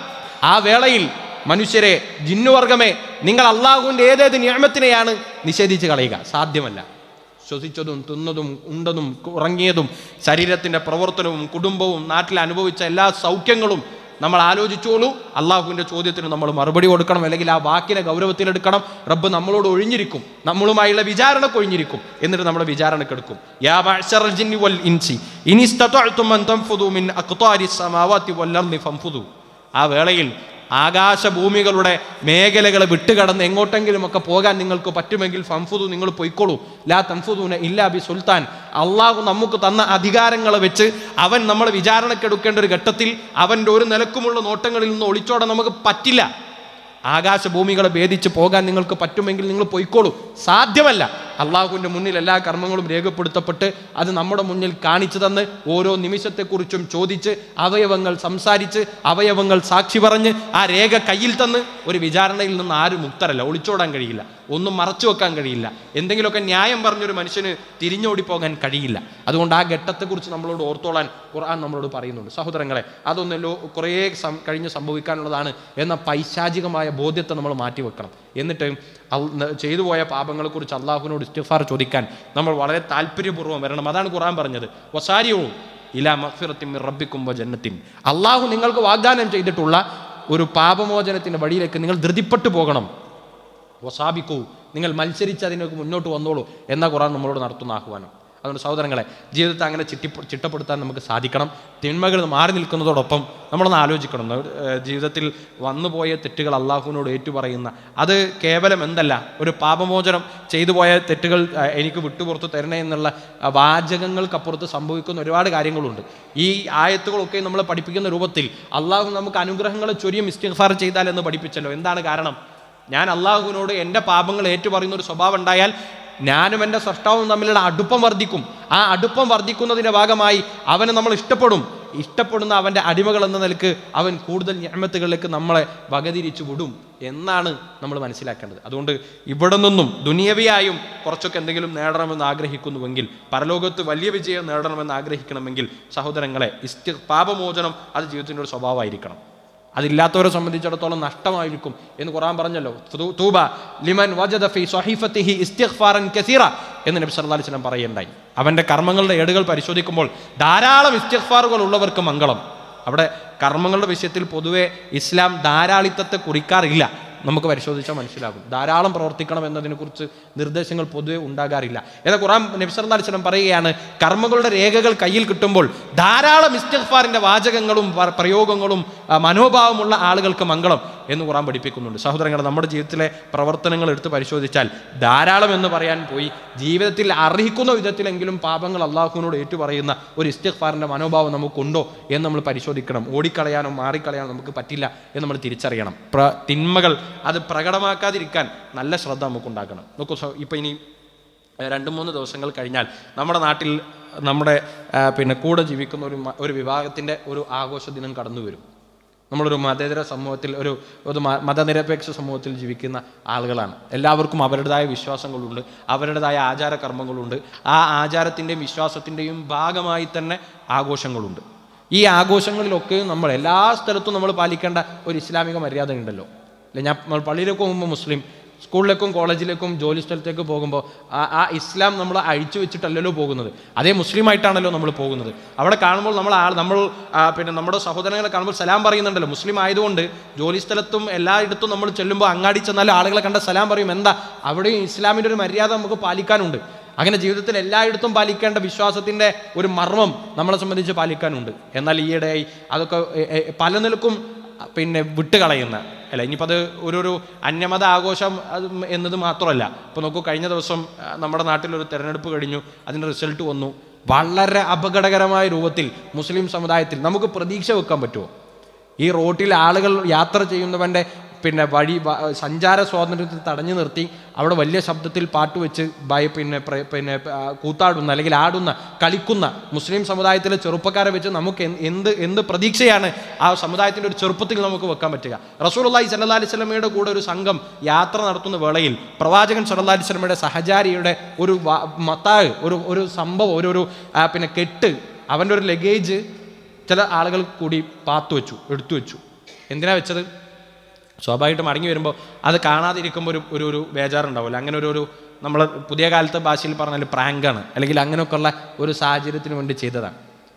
ആ വേളയിൽ മനുഷ്യരെ ജിന്നുവർഗമേ നിങ്ങൾ അള്ളാഹുവിന്റെ ഏതേത് നിയമത്തിനെയാണ് നിഷേധിച്ച് കളയുക? സാധ്യമല്ല. ശ്വസിച്ചതും തിന്നതും ഉണ്ടതും ഉറങ്ങിയതും ശരീരത്തിന്റെ പ്രവർത്തനവും കുടുംബവും നാട്ടിൽ അനുഭവിച്ച എല്ലാ സൗഖ്യങ്ങളും നമ്മൾ ആലോചിച്ചോളൂ. അള്ളാഹുവിന്റെ ചോദ്യത്തിന് നമ്മൾ മറുപടി കൊടുക്കണം. അല്ലെങ്കിൽ ആ വാക്കിനെ ഗൗരവത്തിലെടുക്കണം റബ്ബ് നമ്മളോട് ഒഴിഞ്ഞിരിക്കും. നമ്മളുമായുള്ള വിചാരണക്ക് ഒഴിഞ്ഞിരിക്കും. എന്നിട്ട് നമ്മുടെ വിചാരണക്കെടുക്കും ആ വേളയിൽ ആകാശഭൂമികളുടെ മേഖലകൾ വിട്ടുകടന്ന് എങ്ങോട്ടെങ്കിലുമൊക്കെ പോകാൻ നിങ്ങൾക്ക് പറ്റുമെങ്കിൽ ഫംഫുദു നിങ്ങൾ പൊയ്ക്കോളൂ. ലാ തൻഫുദൂന ഇല്ലാ ബി സുൽത്താൻ. അള്ളാഹു നമുക്ക് തന്ന അധികാരങ്ങളെ വെച്ച് അവൻ നമ്മൾ വിചാരണക്കെടുക്കേണ്ട ഒരു ഘട്ടത്തിൽ അവന്റെ ഒരു നിലക്കുമുള്ള നോട്ടങ്ങളിൽ നിന്ന് ഒളിച്ചോടാൻ നമുക്ക് പറ്റില്ല. ആകാശഭൂമികളെ ഭേദിച്ച് പോകാൻ നിങ്ങൾക്ക് പറ്റുമെങ്കിൽ നിങ്ങൾ പൊയ്ക്കോളൂ. സാധ്യമല്ല. അള്ളാഹുവിന്റെ മുന്നിൽ എല്ലാ കർമ്മങ്ങളും രേഖപ്പെടുത്തപ്പെട്ട് അത് നമ്മുടെ മുന്നിൽ കാണിച്ചു തന്ന് ഓരോ നിമിഷത്തെക്കുറിച്ചും ചോദിച്ച് അവയവങ്ങൾ സംസാരിച്ച് അവയവങ്ങൾ സാക്ഷി പറഞ്ഞ് ആ രേഖ കയ്യിൽ തന്ന് ഒരു വിചാരണയിൽ നിന്ന് ആരും മുക്തരല്ല. ഒളിച്ചോടാൻ കഴിയില്ല. ഒന്നും മറച്ചു വെക്കാൻ കഴിയില്ല. എന്തെങ്കിലുമൊക്കെ ന്യായം പറഞ്ഞൊരു മനുഷ്യന് തിരിഞ്ഞോടി പോകാൻ കഴിയില്ല. അതുകൊണ്ട് ആ ഘട്ടത്തെക്കുറിച്ച് നമ്മളോട് ഓർത്തോളാൻ ഖുർആൻ നമ്മളോട് പറയുന്നുണ്ട്. സഹോദരങ്ങളെ അതൊന്നല്ലോ കുറേ കഴിഞ്ഞ് സംഭവിക്കാനുള്ളതാണ് എന്ന പൈശാചികമായ ബോധ്യത്തെ നമ്മൾ മാറ്റിവെക്കണം. എന്നിട്ട് ചെയ്തു പോയ പാപങ്ങളെക്കുറിച്ച് അള്ളാഹുവിനോട് ഇസ്റ്റിഫാർ ചോദിക്കാൻ നമ്മൾ വളരെ താല്പര്യപൂർവം വരണം. അതാണ് ഖുറാൻ പറഞ്ഞത്. വസാരിയവും ഇലാ മഫിറത്തിൻ മിർ റബ്ബിക്കും വ ജന്നത്തിൻ. അള്ളാഹു നിങ്ങൾക്ക് വാഗ്ദാനം ചെയ്തിട്ടുള്ള ഒരു പാപമോചനത്തിന്റെ വഴിയിലേക്ക് നിങ്ങൾ ധൃതിപ്പെട്ടു പോകണം. വസാബിക്കൂ നിങ്ങൾ മത്സരിച്ച് അതിനൊക്കെ മുന്നോട്ട് വന്നോളൂ എന്ന ഖുറാൻ നമ്മളോട് നടത്തുന്ന ആഹ്വാനം. അതുകൊണ്ട് സഹോദരങ്ങളെ ജീവിതത്തെ അങ്ങനെ ചിട്ടി ചിട്ടപ്പെടുത്താൻ നമുക്ക് സാധിക്കണം. തിന്മകൾ മാറി നിൽക്കുന്നതോടൊപ്പം നമ്മളൊന്ന് ആലോചിക്കണം. ജീവിതത്തിൽ വന്നുപോയ തെറ്റുകൾ അള്ളാഹുവിനോട് ഏറ്റുപറയുന്ന അത് കേവലം എന്തല്ല ഒരു പാപമോചനം ചെയ്തു പോയ തെറ്റുകൾ എനിക്ക് വിട്ടുപുറത്ത് തരണേ എന്നുള്ള വാചകങ്ങൾക്കപ്പുറത്ത് സംഭവിക്കുന്ന ഒരുപാട് കാര്യങ്ങളുണ്ട്. ഈ ആയത്തുകളൊക്കെ നമ്മൾ പഠിപ്പിക്കുന്ന രൂപത്തിൽ അള്ളാഹു നമുക്ക് അനുഗ്രഹങ്ങളെ ചൊരിയും മിസ്റ്റിഫാർ ചെയ്താൽ എന്ന് പഠിപ്പിച്ചല്ലോ. എന്താണ് കാരണം? ഞാൻ അള്ളാഹുവിനോട് എന്റെ പാപങ്ങൾ ഏറ്റുപറയുന്ന ഒരു സ്വഭാവം ഉണ്ടായാൽ ഞാനും എന്റെ സൃഷ്ടാവും തമ്മിലുള്ള അടുപ്പം വർദ്ധിക്കും. ആ അടുപ്പം വർദ്ധിക്കുന്നതിന്റെ ഭാഗമായി അവനെ നമ്മൾ ഇഷ്ടപ്പെടും. ഇഷ്ടപ്പെടുന്ന അവന്റെ അടിമകൾ എന്ന നിലയ്ക്ക് അവൻ കൂടുതൽ ഞാമത്തുകളിലേക്ക് നമ്മളെ വകതിരിച്ചു വിടും എന്നാണ് നമ്മൾ മനസ്സിലാക്കേണ്ടത്. അതുകൊണ്ട് ഇവിടെ നിന്നും ദുനിയവിയായും കുറച്ചൊക്കെ എന്തെങ്കിലും നേടണമെന്ന് ആഗ്രഹിക്കുന്നുവെങ്കിൽ പരലോകത്ത് വലിയ വിജയം നേടണമെന്ന് ആഗ്രഹിക്കണമെങ്കിൽ സഹോദരങ്ങളെ ഇസ്തി പാപമോചനം അത് ജീവിതത്തിന്റെ ഒരു സ്വഭാവമായിരിക്കണം. അതില്ലാത്തവരെ സംബന്ധിച്ചിടത്തോളം നഷ്ടമായിരിക്കും എന്ന് ഖുറാൻ പറഞ്ഞല്ലോ. തൂബ ലിമൻ വജദ ഫി സ്വഹീഫത്തിഹി ഇസ്തിഗ്ഫാറൻ കസീറ എന്ന് നബി സല്ലല്ലാഹു അലൈഹി വസല്ലം പറയുണ്ടായി അവന്റെ കർമ്മങ്ങളുടെ ഏടുകൾ പരിശോധിക്കുമ്പോൾ ധാരാളം ഇസ്തിഖ്ഫാറുകൾ ഉള്ളവർക്ക് മംഗളം. അവിടെ കർമ്മങ്ങളുടെ വിഷയത്തിൽ പൊതുവെ ഇസ്ലാം ധാരാളിത്തത്തെ കുറിക്കാറില്ല. നമുക്ക് പരിശോധിച്ചാൽ മനസ്സിലാകും. ധാരാളം പ്രവർത്തിക്കണം എന്നതിനെക്കുറിച്ച് നിർദ്ദേശങ്ങൾ പൊതുവെ ഉണ്ടാകാറില്ല. ഏതാ ഖുറാൻ നബി സല്ലല്ലാഹു അലൈഹി വസല്ലം പറയുകയാണ് കർമ്മങ്ങളുടെ രേഖകൾ കയ്യിൽ കിട്ടുമ്പോൾ ധാരാളം ഇസ്തിഗ്ഫാറിന്റെ വാചകങ്ങളും പ്രയോഗങ്ങളും മനോഭാവമുള്ള ആളുകൾക്ക് മംഗളം. എന്ന് ഖുറാൻ പഠിപ്പിക്കുന്നുണ്ട്. സഹോദരങ്ങൾ നമ്മുടെ ജീവിതത്തിലെ പ്രവർത്തനങ്ങൾ എടുത്ത് പരിശോധിച്ചാൽ ധാരാളം എന്ന് പറയാൻ പോയി. ജീവിതത്തിൽ അർഹിക്കുന്ന വിധത്തിലെങ്കിലും പാപങ്ങൾ അള്ളാഹുവിനോട് ഏറ്റുപറയുന്ന ഒരു ഇസ്തിഗ്ഫാറിന്റെ മനോഭാവം നമുക്കുണ്ടോ എന്ന് നമ്മൾ പരിശോധിക്കണം. ഓടിക്കളയാനോ മാറിക്കളയാനോ നമുക്ക് പറ്റില്ല എന്ന് നമ്മൾ തിരിച്ചറിയണം. പ്ര തിന്മകൾ അത് പ്രകടമാക്കാതിരിക്കാൻ നല്ല ശ്രദ്ധ നമുക്കുണ്ടാക്കണം നോക്കൂ ഇപ്പോൾ ഇനി രണ്ട് മൂന്ന് ദിവസങ്ങൾ കഴിഞ്ഞാൽ നമ്മുടെ നാട്ടിൽ നമ്മുടെ പിന്നെ കൂടെ ജീവിക്കുന്ന ഒരു ഒരു വിഭാഗത്തിന്റെ ഒരു ആഘോഷ ദിനം കടന്നു വരും നമ്മളൊരു മതേതര സമൂഹത്തിൽ ഒരു ഒരു മതനിരപേക്ഷ സമൂഹത്തിൽ ജീവിക്കുന്ന ആളുകളാണ്. എല്ലാവർക്കും അവരുടേതായ വിശ്വാസങ്ങളുണ്ട് അവരുടേതായ ആചാരകർമ്മങ്ങളുണ്ട്. ആ ആചാരത്തിന്റെയും വിശ്വാസത്തിന്റെയും ഭാഗമായി തന്നെ ആഘോഷങ്ങളുണ്ട്. ഈ ആഘോഷങ്ങളിലൊക്കെ നമ്മൾ എല്ലാ സ്ഥലത്തും നമ്മൾ പാലിക്കേണ്ട ഒരു ഇസ്ലാമിക മര്യാദ ഉണ്ടല്ലോ അല്ലെ ഞാൻ പള്ളിയിലേക്ക് പോകുമ്പോൾ മുസ്ലിം സ്കൂളിലേക്കും കോളേജിലേക്കും ജോലി സ്ഥലത്തേക്ക് പോകുമ്പോൾ ആ ഇസ്ലാം നമ്മൾ അഴിച്ചു വെച്ചിട്ടല്ലല്ലോ പോകുന്നത്. അതേ മുസ്ലിമായിട്ടാണല്ലോ നമ്മൾ പോകുന്നത്. അവിടെ കാണുമ്പോൾ നമ്മൾ ആൾ നമ്മൾ പിന്നെ നമ്മുടെ സഹോദരങ്ങളെ കാണുമ്പോൾ സലാം പറയുന്നുണ്ടല്ലോ. മുസ്ലിം ആയതുകൊണ്ട് ജോലി സ്ഥലത്തും എല്ലായിടത്തും നമ്മൾ ചെല്ലുമ്പോൾ അങ്ങാടി ചെന്നാലും ആളുകളെ കണ്ട സലാം പറയും. എന്താ? അവിടെയും ഇസ്ലാമിന്റെ ഒരു മര്യാദ നമുക്ക് പാലിക്കാനുണ്ട്. അങ്ങനെ ജീവിതത്തിൽ എല്ലായിടത്തും പാലിക്കേണ്ട വിശ്വാസത്തിന്റെ ഒരു മർമ്മം നമ്മളെ സംബന്ധിച്ച് പാലിക്കാനുണ്ട്. എന്നാൽ ഈയിടെയായി അതൊക്കെ പല നിലക്കും പിന്നെ വിട്ടുകളയുന്ന അല്ല? ഇനിയിപ്പോൾ അത് ഒരു ഒരു അന്യമത ആഘോഷം എന്നത് മാത്രമല്ല. ഇപ്പോൾ നോക്കൂ കഴിഞ്ഞ ദിവസം നമ്മുടെ നാട്ടിലൊരു തെരഞ്ഞെടുപ്പ് കഴിഞ്ഞു അതിന്റെ റിസൾട്ട് വന്നു. വളരെ അപകടകരമായ രൂപത്തിൽ മുസ്ലിം സമുദായത്തിൽ നമുക്ക് പ്രതീക്ഷ വെക്കാൻ പറ്റുമോ? ഈ റോട്ടിൽ ആളുകൾ യാത്ര ചെയ്യുന്നവന്റെ പിന്നെ വഴി സഞ്ചാര സ്വാതന്ത്ര്യത്തിൽ തടഞ്ഞു നിർത്തി അവിടെ വലിയ ശബ്ദത്തിൽ പാട്ട് വെച്ച് ഭയ പിന്നെ പിന്നെ കൂത്താടുന്ന അല്ലെങ്കിൽ ആടുന്ന കളിക്കുന്ന മുസ്ലിം സമുദായത്തിലെ ചെറുപ്പക്കാരെ വെച്ച് നമുക്ക് എന്ത് എന്ത് പ്രതീക്ഷയാണ് ആ സമുദായത്തിന്റെ ഒരു ചെറുപ്പത്തിൽ നമുക്ക് വെക്കാൻ പറ്റുക. റസൂലുള്ളാഹി സല്ലല്ലാഹി അലൈഹി സ്വലമയുടെ കൂടെ ഒരു സംഘം യാത്ര നടത്തുന്ന വേളയിൽ പ്രവാചകൻ സല്ലല്ലാഹി അലൈഹി സ്വലമയുടെ സഹചാരിയുടെ ഒരു മത്താ ഒരു ഒരു സംഭവം ഒരു ഒരു പിന്നെ കെട്ട് അവന്റെ ഒരു ലഗേജ് ചില ആളുകൾ കൂടി പാത്തു വെച്ചു എടുത്തു വെച്ചു. എന്തിനാ വെച്ചത്? സ്വാഭാവികമായിട്ട് മടങ്ങി വരുമ്പോൾ അത് കാണാതിരിക്കുമ്പോൾ ഒരു ഒരു ഒരു ബേജാറുണ്ടാവില്ല അങ്ങനെ ഒരു ഒരു നമ്മൾ പുതിയ കാലത്തെ ഭാഷയിൽ പറഞ്ഞാൽ പ്രാങ്കാണ്. അല്ലെങ്കിൽ അങ്ങനെയൊക്കെയുള്ള ഒരു സാഹചര്യത്തിന് വേണ്ടി ചെയ്തതാണ്.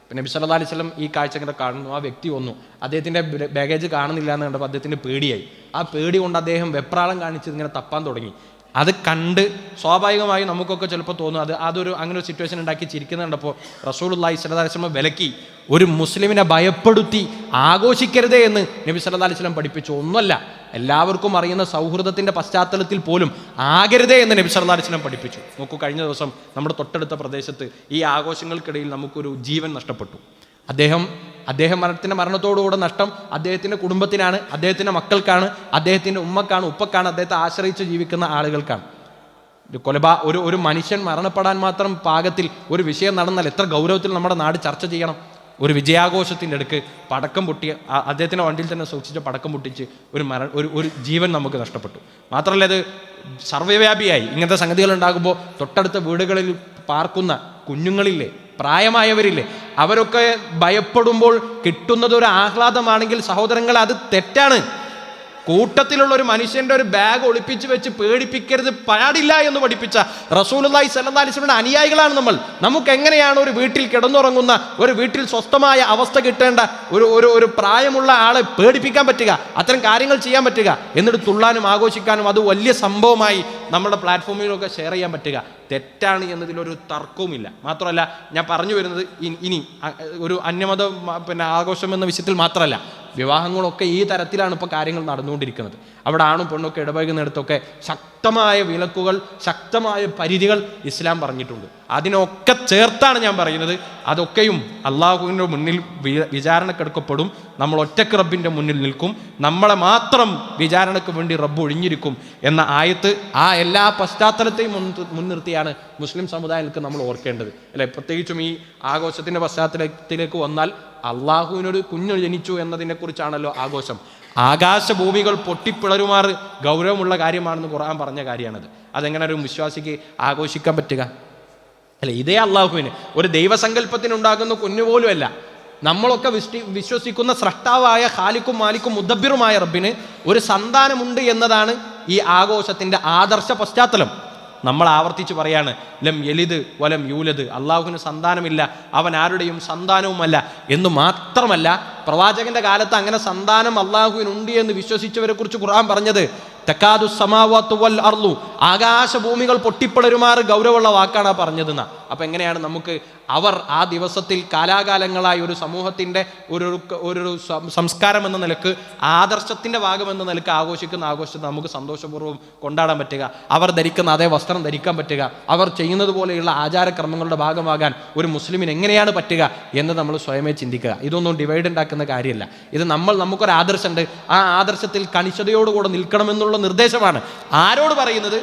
പിന്നെ നബി സല്ലല്ലാഹു അലൈഹി വസല്ലം ഈ കാഴ്ച ഇങ്ങനെ കാണുന്നു. ആ വ്യക്തി വന്നു. അദ്ദേഹത്തിന്റെ ബാഗേജ് കാണുന്നില്ല എന്ന് കണ്ടപ്പോൾ അദ്ദേഹത്തിന് പേടിയായി. ആ പേടി കൊണ്ട് അദ്ദേഹം വെപ്രാളം കാണിച്ച് ഇങ്ങനെ തപ്പാൻ തുടങ്ങി. അത് കണ്ട് സ്വാഭാവികമായി നമുക്കൊക്കെ ചിലപ്പോൾ തോന്നും അത് അതൊരു അങ്ങനെ ഒരു സിറ്റുവേഷൻ ഉണ്ടാക്കി ചിരിക്കുന്നുണ്ടപ്പോൾ റസൂലുള്ളാഹി സ്വല്ലല്ലാഹി അലൈഹി വസല്ലം വിലക്കി. ഒരു മുസ്ലിമിനെ ഭയപ്പെടുത്തി ആഘോഷിക്കരുതേ എന്ന് നബി സല്ലാ അലൈഹി വസല്ലം പഠിപ്പിച്ചു. ഒന്നുമല്ല എല്ലാവർക്കും അറിയുന്ന സൗഹൃദത്തിന്റെ പശ്ചാത്തലത്തിൽ പോലും ആകരുതേ എന്ന് നബി സല്ലാ അലൈഹി വസല്ലം പഠിപ്പിച്ചു. നോക്കൂ കഴിഞ്ഞ ദിവസം നമ്മുടെ തൊട്ടടുത്ത പ്രദേശത്ത് ഈ ആഘോഷങ്ങൾക്കിടയിൽ നമുക്കൊരു ജീവൻ നഷ്ടപ്പെട്ടു. അദ്ദേഹം അദ്ദേഹം മരണത്തിന്റെ മരണത്തോടുകൂടെ നഷ്ടം അദ്ദേഹത്തിന്റെ കുടുംബത്തിനാണ് അദ്ദേഹത്തിന്റെ മക്കൾക്കാണ് അദ്ദേഹത്തിന്റെ ഉമ്മക്കാണ് ഉപ്പക്കാണ് അദ്ദേഹത്തെ ആശ്രയിച്ച് ജീവിക്കുന്ന ആളുകൾക്കാണ്. കൊലപാ ഒരു ഒരു മനുഷ്യൻ മരണപ്പെടാൻ മാത്രം പാകത്തിൽ ഒരു വിഷയം നടന്നാൽ എത്ര ഗൗരവത്തിൽ നമ്മുടെ നാട് ചർച്ച ചെയ്യണം. ഒരു വിജയാഘോഷത്തിന്റെ അടുക്ക് പടക്കം പൊട്ടിയ ആ- അദ്ദേഹത്തിന്റെ വണ്ടിയിൽ തന്നെ സൂക്ഷിച്ച പടക്കം പൊട്ടിച്ച് ഒരു മര ഒരു ഒരു ജീവൻ നമുക്ക് നഷ്ടപ്പെട്ടു. മാത്രമല്ല അത് സർവവ്യാപിയായി. ഇങ്ങനത്തെ സംഗതികൾ ഉണ്ടാകുമ്പോൾ തൊട്ടടുത്ത വീടുകളിൽ പാർക്കുന്ന കുഞ്ഞുങ്ങളില്ലേ പ്രായമായവരില്ലേ അവരൊക്കെ ഭയപ്പെടുമ്പോൾ കിട്ടുന്നത് ഒരു ആഹ്ലാദമാണെങ്കിൽ സഹോദരങ്ങൾ അത് തെറ്റാണ്. കൂട്ടത്തിലുള്ള ഒരു മനുഷ്യന്റെ ഒരു ബാഗ് ഒളിപ്പിച്ച് വെച്ച് പേടിപ്പിക്കരുത് പാടില്ല എന്ന് പഠിപ്പിച്ച അലൈഹി വസല്ലമയുടെ അനുയായികളാണ് നമ്മൾ. നമുക്ക് എങ്ങനെയാണ് ഒരു വീട്ടിൽ കിടന്നുറങ്ങുന്ന ഒരു വീട്ടിൽ സ്വസ്ഥമായ അവസ്ഥ കിട്ടേണ്ട ഒരു ഒരു ഒരു പ്രായമുള്ള ആളെ പേടിപ്പിക്കാൻ പറ്റുക അത്തരം കാര്യങ്ങൾ ചെയ്യാൻ പറ്റുക എന്നിട്ട് തുള്ളാനും ആഘോഷിക്കാനും അത് വലിയ സംഭവമായി നമ്മുടെ പ്ലാറ്റ്ഫോമിലൊക്കെ ഷെയർ ചെയ്യാൻ പറ്റുക. തെറ്റാണ് എന്നതിലൊരു തർക്കവുമില്ല. മാത്രമല്ല ഞാൻ പറഞ്ഞു വരുന്നത് ഇനി ഒരു അന്യമത പിന്നെ ആഘോഷം എന്ന വിഷയത്തിൽ മാത്രമല്ല. വിവാഹങ്ങളൊക്കെ ഈ തരത്തിലാണ് ഇപ്പോൾ കാര്യങ്ങൾ നടന്നുകൊണ്ടിരിക്കുന്നത്. അവിടെ ആണും പെണ്ണൊക്കെ ഇടപഴകുന്നിടത്തൊക്കെ ശക്തമായ വിലക്കുകൾ ശക്തമായ പരിധികൾ ഇസ്ലാം പറഞ്ഞിട്ടുണ്ട്. അതിനൊക്കെ ചേർത്താണ് ഞാൻ പറയുന്നത്. അതൊക്കെയും അള്ളാഹുവിന്റെ മുന്നിൽ വിചാരണക്കെടുക്കപ്പെടും. നമ്മൾ ഒറ്റയ്ക്ക് റബ്ബിന്റെ മുന്നിൽ നിൽക്കും. നമ്മളെ മാത്രം വിചാരണയ്ക്ക് വേണ്ടി റബ്ബ് ഒഴിഞ്ഞിരിക്കും എന്ന ആയത്ത് ആ എല്ലാ പശ്ചാത്തലത്തെയും മുൻ മുൻനിർത്തിയാണ് മുസ്ലിം സമുദായങ്ങൾക്ക് നമ്മൾ ഓർക്കേണ്ടത്. അല്ലെ? പ്രത്യേകിച്ചും ഈ ആഘോഷത്തിന്റെ പശ്ചാത്തലത്തിലേക്ക് വന്നാൽ അള്ളാഹുവിനൊരു കുഞ്ഞു ജനിച്ചു എന്നതിനെ കുറിച്ചാണല്ലോ ആഘോഷം. ആകാശഭൂമികൾ പൊട്ടിപ്പിളരുമാർ ഗൗരവമുള്ള കാര്യമാണെന്ന് ഖുർആൻ പറഞ്ഞ കാര്യമാണത്. അതെങ്ങനെ ഒരു വിശ്വാസിക്ക് ആഘോഷിക്കാൻ പറ്റുക? അല്ല ഇതേ അള്ളാഹുവിന്. ഒരു ദൈവസങ്കല്പത്തിനുണ്ടാകുന്ന കുഞ്ഞുപോലുമല്ല. നമ്മളൊക്കെ വിശ്വ വിശ്വസിക്കുന്ന സ്രഷ്ടാവായ ഖാലിക്കും മാലിക്കും മുദബിറുമായ റബ്ബിന് ഒരു സന്താനമുണ്ട് എന്നതാണ് ഈ ആഘോഷത്തിന്റെ ആദർശ പശ്ചാത്തലം. നമ്മൾ ആവർത്തിച്ച് പറയാണ് ലം എലിത് വലം യൂലത് അള്ളാഹുവിന് സന്താനമില്ല അവൻ ആരുടെയും സന്താനവുമല്ല. എന്ന് മാത്രമല്ല പ്രവാചകന്റെ കാലത്ത് അങ്ങനെ സന്താനം അള്ളാഹുവിനുണ്ട് എന്ന് വിശ്വസിച്ചവരെ കുറിച്ച് ഖുർആൻ പറഞ്ഞത് തെക്കാദു സമാവാത്തു വൽ അർലു ആകാശഭൂമികൾ പൊട്ടിപ്പടരുമാറ് ഗൗരവമുള്ള വാക്കാണ് പറഞ്ഞതെന്നാണ് പറഞ്ഞതെന്ന. അപ്പം എങ്ങനെയാണ് നമുക്ക് അവർ ആ ദിവസത്തിൽ കാലാകാലങ്ങളായി ഒരു സമൂഹത്തിന്റെ ഒരു ഒരു സംസ്കാരം എന്ന നിലയ്ക്ക് ആദർശത്തിന്റെ ഭാഗം എന്ന നിലയ്ക്ക് ആഘോഷിക്കുന്ന ആഘോഷത്തെ നമുക്ക് സന്തോഷപൂർവം കൊണ്ടാടാൻ പറ്റുക. അവർ ധരിക്കുന്ന അതേ വസ്ത്രം ധരിക്കാൻ പറ്റുക. അവർ ചെയ്യുന്നത് പോലെയുള്ള ആചാരക്രമങ്ങളുടെ ഭാഗമാകാൻ ഒരു മുസ്ലിമിന് എങ്ങനെയാണ് പറ്റുക എന്ന് നമ്മൾ സ്വയമേ ചിന്തിക്കുക. ഇതൊന്നും ഡിവൈഡ് ഉണ്ടാക്കുന്ന കാര്യമല്ല. ഇത് നമ്മൾ നമുക്കൊരു ആദർശമുണ്ട്. ആ ആദർശത്തിൽ കണിശതയോടുകൂടെ നിൽക്കണമെന്നുള്ള നിർദ്ദേശമാണ്. ആരോട് പറയുന്നത്?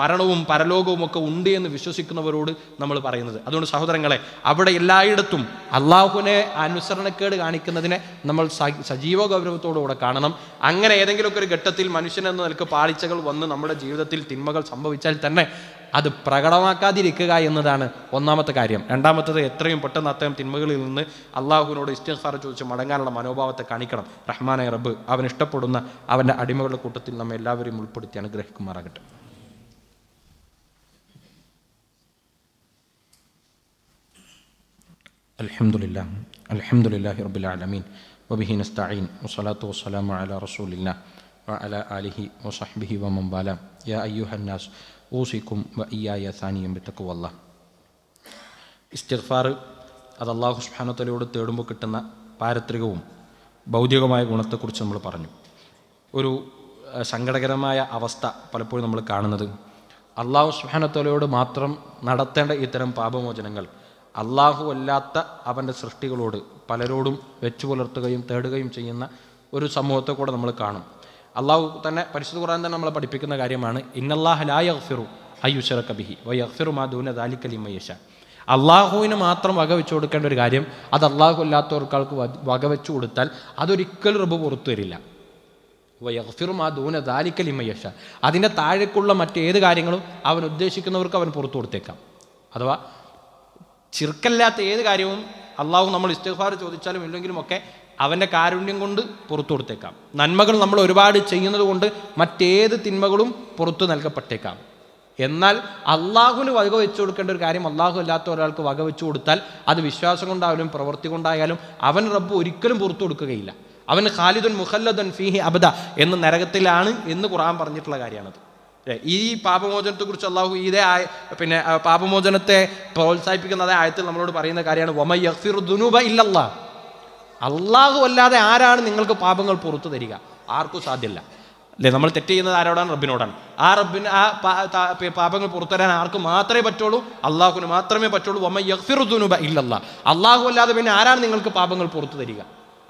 മരണവും പരലോകവും ഒക്കെ ഉണ്ട് എന്ന് വിശ്വസിക്കുന്നവരോട് നമ്മൾ പറയുന്നത്. അതുകൊണ്ട് സഹോദരങ്ങളെ അവിടെ എല്ലായിടത്തും അള്ളാഹുവിനെ അനുസരണക്കേട് കാണിക്കുന്നതിനെ നമ്മൾ സജീവ ഗൗരവത്തോടുകൂടെ കാണണം. അങ്ങനെ ഏതെങ്കിലുമൊക്കെ ഒരു ഘട്ടത്തിൽ മനുഷ്യനെന്ന നിലയ്ക്ക് പാളിച്ചകൾ വന്ന് നമ്മുടെ ജീവിതത്തിൽ തിന്മകൾ സംഭവിച്ചാൽ തന്നെ അത് പ്രകടമാക്കാതിരിക്കുക എന്നതാണ് ഒന്നാമത്തെ കാര്യം. രണ്ടാമത്തത് എത്രയും പെട്ടെന്ന് അത്തരം തിന്മകളിൽ നിന്ന് അള്ളാഹുവിനോട് ഇസ്തിഫാർ ചോദിച്ച് മടങ്ങാനുള്ള മനോഭാവത്തെ കാണിക്കണം. റഹ്മാനെ റബ്ബ് അവൻ ഇഷ്ടപ്പെടുന്ന അവന്റെ അടിമകളുടെ കൂട്ടത്തിൽ നമ്മെ എല്ലാവരെയും ഉൾപ്പെടുത്തി അനുഗ്രഹിക്കുമാറാകട്ടെ. الحمد لله الحمد لله رب العالمين وبه نستعين والصلاة والسلام على رسول الله وعلى آله وصحبه ومن والاه يا أيها الناس أوصيكم وإياي ثانيا بتقوى الله ഇസ്തിഗ്ഫാർ അത് അള്ളാഹു സുബ്ഹാനത്തലയോട് തേടുമ്പോൾ കിട്ടുന്ന പാരത്രികവും ഭൗതികമായ ഗുണത്തെക്കുറിച്ച് നമ്മൾ പറഞ്ഞു ഒരു അഹ്, സങ്കടകരമായ അവസ്ഥ പലപ്പോഴും നമ്മൾ കാണുന്നത് അള്ളാഹു സുബ്ഹാനത്തലയോട് മാത്രം നടത്തേണ്ട ഇത്തരം പാപമോചനങ്ങൾ അള്ളാഹു അല്ലാത്ത അവന്റെ സൃഷ്ടികളോട് പലരോടും വെച്ചു പുലർത്തുകയും തേടുകയും ചെയ്യുന്ന ഒരു സമൂഹത്തെ കൂടെ നമ്മൾ കാണും. അള്ളാഹു തന്നെ പരിശുദ്ധ ഖുർആൻ തന്നെ നമ്മളെ പഠിപ്പിക്കുന്ന കാര്യമാണ് ഇന്നല്ലാഹ് ലാ യഗ്ഫിറു അയ്യുഷറ കബിഹി വൈ യഗ്ഫിറു മാ ദൂന ദാലിക്കലിമയ്യശ അള്ളാഹുവിന് മാത്രം വകവെച്ചു കൊടുക്കേണ്ട ഒരു കാര്യം അത് അള്ളാഹു അല്ലാത്തവർക്കാൾക്ക് വകവെച്ചു കൊടുത്താൽ അതൊരിക്കലും റബ്ബ് പുറത്തു വരില്ല. വയഫിറും ആ ദൂന ദാലിക്കലിമയഷ അതിന്റെ താഴേക്കുള്ള മറ്റേത് കാര്യങ്ങളും അവൻ ഉദ്ദേശിക്കുന്നവർക്ക് അവൻ പുറത്തു കൊടുത്തേക്കാം. അഥവാ ചിർക്കല്ലാത്ത ഏത് കാര്യവും അള്ളാഹു നമ്മൾ ഇസ്തിഗ്ഫാർ ചോദിച്ചാലും ഇല്ലെങ്കിലും ഒക്കെ അവന്റെ കാരുണ്യം കൊണ്ട് പുറത്തു കൊടുത്തേക്കാം. നന്മകൾ നമ്മൾ ഒരുപാട് ചെയ്യുന്നത് കൊണ്ട് മറ്റേത് തിന്മകളും പുറത്തു നൽകപ്പെട്ടേക്കാം. എന്നാൽ അള്ളാഹുവിന് വക വെച്ചു കൊടുക്കേണ്ട ഒരു കാര്യം അള്ളാഹു അല്ലാത്ത ഒരാൾക്ക് വക വെച്ചു കൊടുത്താൽ അത് വിശ്വാസം കൊണ്ടായാലും പ്രവൃത്തി കൊണ്ടായാലും അവൻ റബ്ബ് ഒരിക്കലും പുറത്തു കൊടുക്കുകയില്ല. അവൻ ഖാലിദുൻ മുഹല്ലദുൻ ഫീഹി അബദ എന്ന് നരകത്തിലാണ് എന്ന് ഖുർആൻ പറഞ്ഞിട്ടുള്ള കാര്യമാണത്. ഈ പാപമോചനത്തെക്കുറിച്ച് അള്ളാഹു ഇതേ ആയ പിന്നെ പാപമോചനത്തെ പ്രോത്സാഹിപ്പിക്കുന്ന അതേ ആയത്തിൽ നമ്മളോട് പറയുന്ന കാര്യമാണ് വമ യഫിറു ദുനൂബ ഇല്ലല്ലാ. അള്ളാഹു അല്ലാതെ ആരാണ് നിങ്ങൾക്ക് പാപങ്ങൾ പുറത്തു തരിക? ആർക്കും സാധ്യമല്ല അല്ലേ നമ്മൾ തെറ്റ് ചെയ്യുന്നത് ആരോടാണ്? റബ്ബിനോടാണ്. ആ റബ്ബിന് ആ പാപങ്ങൾ പുറത്തുവരാൻ ആർക്ക് മാത്രമേ പറ്റുള്ളൂ അള്ളാഹുവിന് മാത്രമേ പറ്റുള്ളൂ. വമ യഫിറു ദുനൂബ ഇല്ലല്ലാ. അള്ളാഹു അല്ലാതെ പിന്നെ ആരാണ് നിങ്ങൾക്ക് പാപങ്ങൾ പുറത്തു തരിക?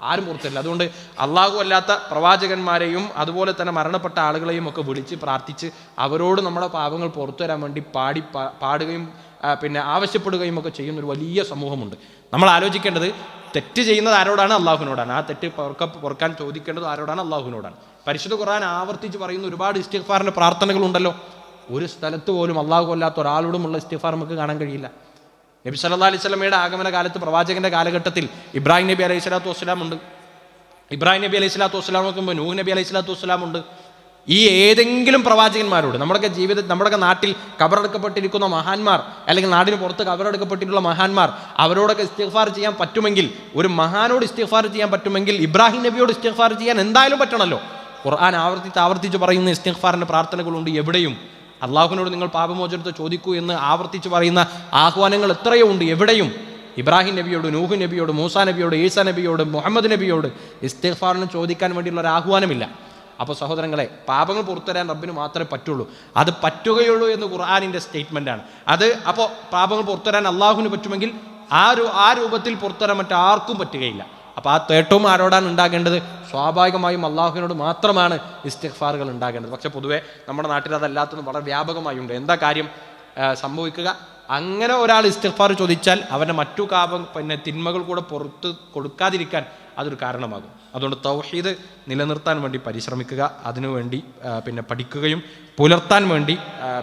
ആരും പുറത്തില്ല അതുകൊണ്ട് അള്ളാഹു അല്ലാത്ത പ്രവാചകന്മാരെയും അതുപോലെ തന്നെ മരണപ്പെട്ട ആളുകളെയും ഒക്കെ വിളിച്ച് പ്രാർത്ഥിച്ച് അവരോട് നമ്മുടെ പാപങ്ങൾ പുറത്തു വരാൻ വേണ്ടി പാടി പാടുകയും പിന്നെ ആവശ്യപ്പെടുകയും ഒക്കെ ചെയ്യുന്ന ഒരു വലിയ സമൂഹമുണ്ട്. നമ്മൾ ആലോചിക്കേണ്ടത് തെറ്റ് ചെയ്യുന്നത് ആരോടാണ്? അള്ളാഹുവിനോടാണ് ആ തെറ്റ് പൊറുക്ക പൊറുക്കാൻ ചോദിക്കേണ്ടത് ആരോടാണ്? അള്ളാഹുവിനോടാണ് പരിശുദ്ധ ഖുർആൻ ആവർത്തിച്ച് പറയുന്ന ഒരുപാട് ഇസ്തിഗ്ഫാറിന്റെ പ്രാർത്ഥനകളുണ്ടല്ലോ. ഒരു സ്ഥലത്ത് പോലും അള്ളാഹു അല്ലാത്ത ഒരാളോടുമുള്ള ഇസ്റ്റിഫാർ നമുക്ക് കാണാൻ കഴിയില്ല. നബി സല്ലാ അലൈഹി സ്വലമയുടെ ആഗമന കാലത്ത് പ്രവാചകന്റെ കാലഘട്ടത്തിൽ ഇബ്രാഹിം നബി അലൈഹി സ്വലാത്തു വസ്സലാം ഉണ്ട്. ഇബ്രാഹിം നബി അലൈഹി സ്വലാത്തു വസ്സലാം നോക്കുമ്പോൾ നൂഹ് നബി അലൈഹി സ്വലാത്തു വസ്സലാം ഉണ്ട്. ഈ ഏതെങ്കിലും പ്രവാചകന്മാരോട് നമ്മുടെയൊക്കെ ജീവിത നമ്മുടെയൊക്കെ നാട്ടിൽ കബറെടുക്കപ്പെട്ടിരിക്കുന്ന മഹാന്മാർ അല്ലെങ്കിൽ നാടിന് പുറത്ത് കബറെടുക്കപ്പെട്ടിട്ടുള്ള മഹാന്മാർ അവരോടൊക്കെ ഇസ്തിഗ്ഫാർ ചെയ്യാൻ പറ്റുമെങ്കിൽ ഒരു മഹാനോട് ഇസ്തിഗ്ഫാർ ചെയ്യാൻ പറ്റുമെങ്കിൽ ഇബ്രാഹിം നബിയോട് ഇസ്തിഗ്ഫാർ ചെയ്യാൻ എന്തായാലും പറ്റണമല്ലോ ഖുർആൻ ആവർത്തിച്ച് ആവർത്തിച്ച് പറയുന്ന ഇസ്തിഗ്ഫാറിന്റെ പ്രാർത്ഥനകളുണ്ട് എവിടെയും. അള്ളാഹുവിനോട് നിങ്ങൾ പാപമോചനത്തെ ചോദിക്കൂ എന്ന് ആവർത്തിച്ച് പറയുന്ന ആഹ്വാനങ്ങൾ എത്രയോ ഉണ്ട്. എവിടെയും ഇബ്രാഹിം നബിയോട് നൂഹ് നബിയോട് മൂസ നബിയോട് ഈസ നബിയോട് മുഹമ്മദ് നബിയോട് ഇസ്തിഫാറിന് ചോദിക്കാൻ വേണ്ടിയുള്ള ഒരു ആഹ്വാനമില്ല. അപ്പോൾ സഹോദരങ്ങളെ പാപങ്ങൾ പുറത്തുതരാൻ റബ്ബിന് മാത്രമേ പറ്റുള്ളൂ. അത് പറ്റുകയുള്ളൂ എന്ന് ഖുർആാനിന്റെ സ്റ്റേറ്റ്മെന്റാണ് അത് അപ്പോൾ പാപങ്ങൾ പുറത്തുതരാൻ അള്ളാഹുവിന് പറ്റുമെങ്കിൽ ആ ആ രൂപത്തിൽ പുറത്തുതരാൻ മറ്റാർക്കും പറ്റുകയില്ല. അപ്പോൾ ആ തേട്ടവും ആരോടാണ് ഉണ്ടാകേണ്ടത്? സ്വാഭാവികമായും അള്ളാഹുവിനോട് മാത്രമാണ് ഇസ്തിഫാറുകൾ ഉണ്ടാകേണ്ടത്. പക്ഷെ പൊതുവേ നമ്മുടെ നാട്ടിൽ അതല്ലാത്തത് വളരെ വ്യാപകമായി ഉണ്ട്. എന്താ കാര്യം? സംഭവിക്കുക. അങ്ങനെ ഒരാൾ ഇസ്തിഫാർ ചോദിച്ചാൽ അവന്റെ മറ്റു കാപം പിന്നെ തിന്മകൾ കൂടെ പുറത്ത് കൊടുക്കാതിരിക്കാൻ അതൊരു കാരണമാകും. അതുകൊണ്ട് തൗഹീദ് നിലനിർത്താൻ വേണ്ടി പരിശ്രമിക്കുക. അതിനുവേണ്ടി പിന്നെ പഠിക്കുകയും പുലർത്താൻ വേണ്ടി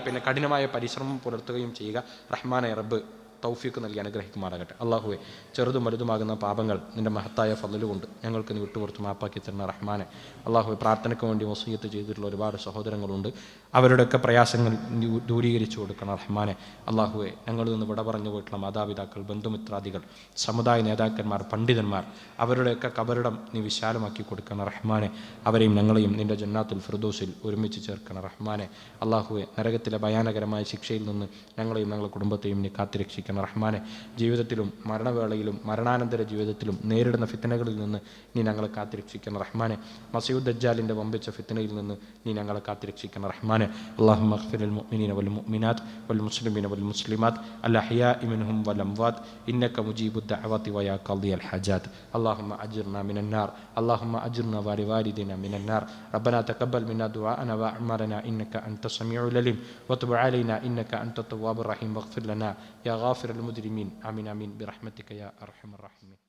പിന്നെ കഠിനമായ പരിശ്രമം പുലർത്തുകയും ചെയ്യുക. റഹ്മാനെ റബ്ബ് തൗഫീക്ക് നൽകി അനുഗ്രഹിക്കുമാറാകട്ടെ. അള്ളാഹുവെ ചെറുതും വലുതുമാകുന്ന പാപങ്ങൾ നിന്റെ മഹത്തായ ഫലലുകൊണ്ട് ഞങ്ങൾക്ക് നീ വിട്ടുപുറത്ത് മാപ്പാക്കി തരുന്ന റഹ്മാനെ. അള്ളാഹുവെ പ്രാർത്ഥനയ്ക്ക് വേണ്ടി വസീയത്ത് ചെയ്തിട്ടുള്ള ഒരുപാട് സഹോദരങ്ങളുണ്ട്. അവരുടെയൊക്കെ പ്രയാസങ്ങൾ ദൂരീകരിച്ചു കൊടുക്കണം റഹ്മാനെ. അള്ളാഹുവെ ഞങ്ങളിൽ നിന്ന് വിട പറഞ്ഞു പോയിട്ടുള്ള മാതാപിതാക്കൾ ബന്ധുമിത്രാദികൾ സമുദായ നേതാക്കന്മാർ പണ്ഡിതന്മാർ അവരുടെയൊക്കെ കബറിടം നീ വിശാലമാക്കി കൊടുക്കണം റഹ്മാനെ. അവരെയും ഞങ്ങളെയും നിന്റെ ജന്നാത്തുൽ ഫിർദോസിൽ ഒരുമിച്ച് ചേർക്കണം റഹ്മാനെ. അള്ളാഹുവെ നരകത്തിലെ ഭയാനകരമായ ശിക്ഷയിൽ നിന്ന് ഞങ്ങളെയും ഞങ്ങളുടെ കുടുംബത്തെയും നീ കാത്തിരക്ഷിക്കണം. റഹ്മാനെ ജീവിതത്തിലും മരണവേളയിലും മരണാനന്തര ജീവിതത്തിലും നേരിടുന്ന ഫിത്തനകളിൽ നിന്ന് നീ ഞങ്ങളെ കാത്തിരക്ഷിക്കണം റഹ്മാനെ മസയൂദ് ദജ്ജാലിൻ്റെ വമ്പിച്ച ഫിത്തനയിൽ നിന്ന് നീ ഞങ്ങളെ കാത്തിരക്ഷിക്കണം റഹ്മാനെ അള്ളാഹു മഖ്ഫിർ المؤمنين والمؤمنات والمسلمين والمسلمات الأحياء منهم والأموات إنك مجيب الدعوات ويا قاضي الحاجات اللهم أجرنا من النار اللهم أجرنا ولوالدنا من النار ربنا تقبل منا دعاءنا وأعمالنا إنك أنت السميع العليم وتب علينا إنك أنت التواب الرحيم واغفر لنا يا غافر المجرمين. آمين آمين. برحمتك يا أرحم الراحمين.